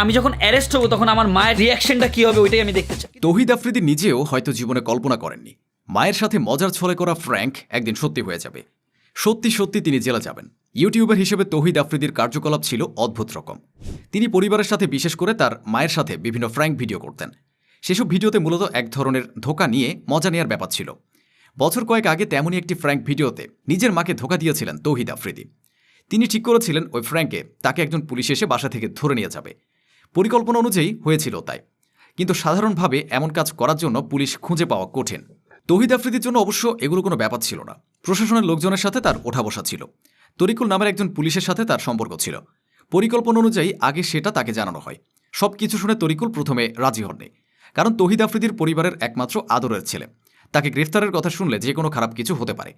আমি যখন অ্যারেস্ট হব, তখন আমার মায়ের রিয়াকশনটা কি হবে ওইটাই আমি দেখতে চাই। তৌহিদ আফ্রিদি নিজেও হয়তো জীবনে কল্পনা করেননি। মায়ের সাথে মজার ছলে করা ফ্র্যাঙ্ক একদিন সত্যি হয়ে যাবে। সত্যি সত্যি তিনি জেলা যাবেন। ইউটিউবার হিসেবে তৌহিদ আফ্রিদির কার্যকলাপ ছিল অদ্ভুত রকম। তিনি পরিবারের সাথে, বিশেষ করে তার মায়ের সাথে বিভিন্ন ফ্র্যাঙ্ক ভিডিও করতেন। সেসব ভিডিওতে মূলত এক ধরনের ধোকা নিয়ে মজা নেওয়ার ব্যাপার ছিল। বছর কয়েক আগে তেমনই একটি ফ্র্যাঙ্ক ভিডিওতে নিজের মাকে ধোকা দিয়েছিলেন তৌহিদ আফ্রিদি। তিনি ঠিক করেছিলেন ওই ফ্র্যাঙ্কে তাকে একজন পুলিশ এসে বাসা থেকে ধরে নিয়ে যাবে। পরিকল্পনা অনুযায়ী হয়েছিল তাই। কিন্তু সাধারণভাবে এমন কাজ করার জন্য পুলিশ খুঁজে পাওয়া কঠিন। তৌহিদ আফ্রিদির জন্য অবশ্য এগুলো কোনো ব্যাপার ছিল না। প্রশাসনের লোকজনের সাথে তার ওঠা বসা ছিল। তরিকুল নামের একজন পুলিশের সাথে তার সম্পর্ক ছিল। পরিকল্পনা অনুযায়ী আগে সেটা তাকে জানানো হয়। সব কিছু শুনে তরিকুল প্রথমে রাজি হননি। কারণ তৌহিদ আফ্রিদির পরিবারের একমাত্র আদরের ছেলে। তাকে গ্রেফতারের কথা শুনলে যে কোনো খারাপ কিছু হতে পারে।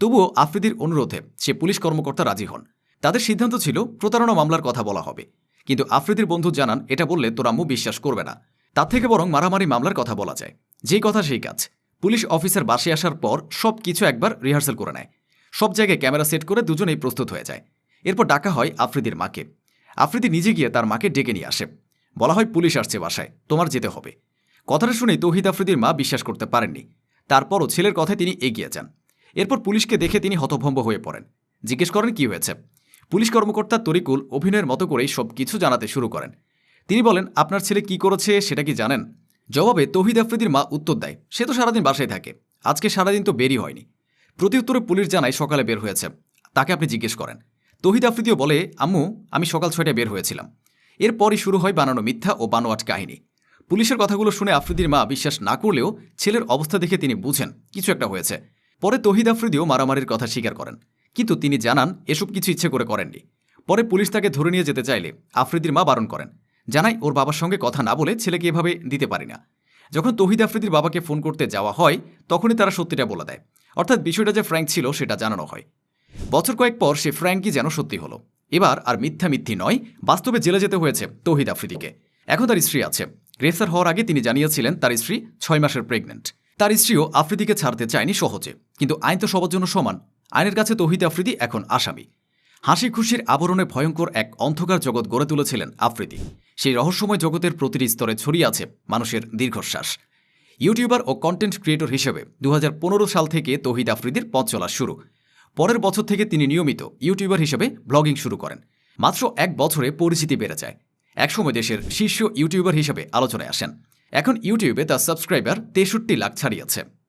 তবুও আফ্রিদির অনুরোধে সে পুলিশ কর্মকর্তা রাজি হন। তাদের সিদ্ধান্ত ছিল, প্রতারণা মামলার কথা বলা হবে। কিন্তু আফ্রিদির বন্ধু জানান, এটা বললে তোর আম্মু বিশ্বাস করবে না। তার থেকে বরং মারামারি মামলার কথা বলা যায়। যেই কথা সেই কাজ। পুলিশ অফিসার বাসে আসার পর সব কিছু একবার রিহার্সাল করে নেয়। সব জায়গায় ক্যামেরা সেট করে দুজনেই প্রস্তুত হয়ে যায়। এরপর ডাকা হয় আফ্রিদির মাকে। আফ্রিদি নিজে গিয়ে তার মাকে ডেকে নিয়ে আসে। বলা হয়, পুলিশ আসছে বাসায়, তোমার যেতে হবে। কথাটা শুনে তৌহিদ আফ্রিদির মা বিশ্বাস করতে পারেননি। তারপরও ছেলের কথায় তিনি এগিয়ে যান। এরপর পুলিশকে দেখে তিনি হতভম্ব হয়ে পড়েন। জিজ্ঞেস করেন, কি হয়েছে? পুলিশ কর্মকর্তা তরিকুল অভিনয়ের মতো করেই সব কিছু জানাতে শুরু করেন। তিনি বলেন, আপনার ছেলে কি করেছে সেটা কি জানেন? জবাবে, তৌহিদ আফ্রিদির মা উত্তর দেয়, সে তো সারাদিন বাসায় থাকে। আজকে সারাদিন তো বেরই হয়নি। প্রতিউত্তরে পুলিশ জানায়, সকালে বের হয়েছে। তাকে আপনি জিজ্ঞেস করেন। তৌহিদ আফ্রিদিও বলে, আম্মু, আমি সকাল ছয়টায় বের হয়েছিলাম। এরপরই শুরু হয় বানানো মিথ্যা ও বানোয়াট কাহিনী। পুলিশের কথাগুলো শুনে আফ্রিদির মা বিশ্বাস না করলেও ছেলের অবস্থা দেখে তিনি বুঝেন, কিছু একটা হয়েছে। পরে তহিদ আফ্রিদিও মারামারির কথা স্বীকার করেন। কিন্তু তিনি জানান, এসব কিছু ইচ্ছে করে করেননি। পরে পুলিশ তাকে ধরে নিয়ে যেতে চাইলে আফ্রিদির মা বারণ করেন। জানাই ওর বাবার সঙ্গে কথা না বলে ছেলেকে এভাবে দিতে পারি না। যখন তহিদ আফ্রিদির বাবাকে ফোন করতে যাওয়া হয়, তখনই তারা সত্যিটা বলে দেয়। অর্থাৎ বিষয়টা যে ফ্র্যাঙ্ক ছিল, সেটা জানানো হয়। বছর কয়েক পর সে ফ্র্যাঙ্কই যেন সত্যি হলো। এবার আর মিথ্যা মিথ্যি নয়, বাস্তবে জেলে যেতে হয়েছে তৌহিদ আফ্রিদিকে। এখন তার স্ত্রী আছে। গ্রেফতার হওয়ার আগে তিনি জানিয়েছিলেন, তার স্ত্রী ছয় মাসের প্রেগনেন্ট তার স্ত্রীও আফ্রিদিকে ছাড়তে চায়নি সহজে। কিন্তু আইন তো সবার জন্য সমান। আইনের কাছে তৌহিদ আফ্রিদি এখন আসামি। হাসি খুশির আবরণে ভয়ঙ্কর এক অন্ধকার জগৎ গড়ে তুলেছিলেন আফ্রিদি। সেই রহস্যময় জগতের প্রতিটি স্তরে ছড়িয়ে আছে মানুষের দীর্ঘশ্বাস। ইউটিউবার ও কন্টেন্ট ক্রিয়েটর হিসেবে দু হাজার পনেরো সাল থেকে তৌহিদ আফ্রিদির পথ চলা শুরু। পরের বছর থেকে তিনি নিয়মিত ইউটিউবার হিসেবে ব্লগিং শুরু করেন। মাত্র এক বছরে পরিচিতি বেড়ে যায়। একসময় দেশের শীর্ষ ইউটিউবার হিসেবে আলোচনায় আসেন। এখন ইউটিউবে তার সাবস্ক্রাইবার তেষট্টি লাখ ছাড়িয়েছে।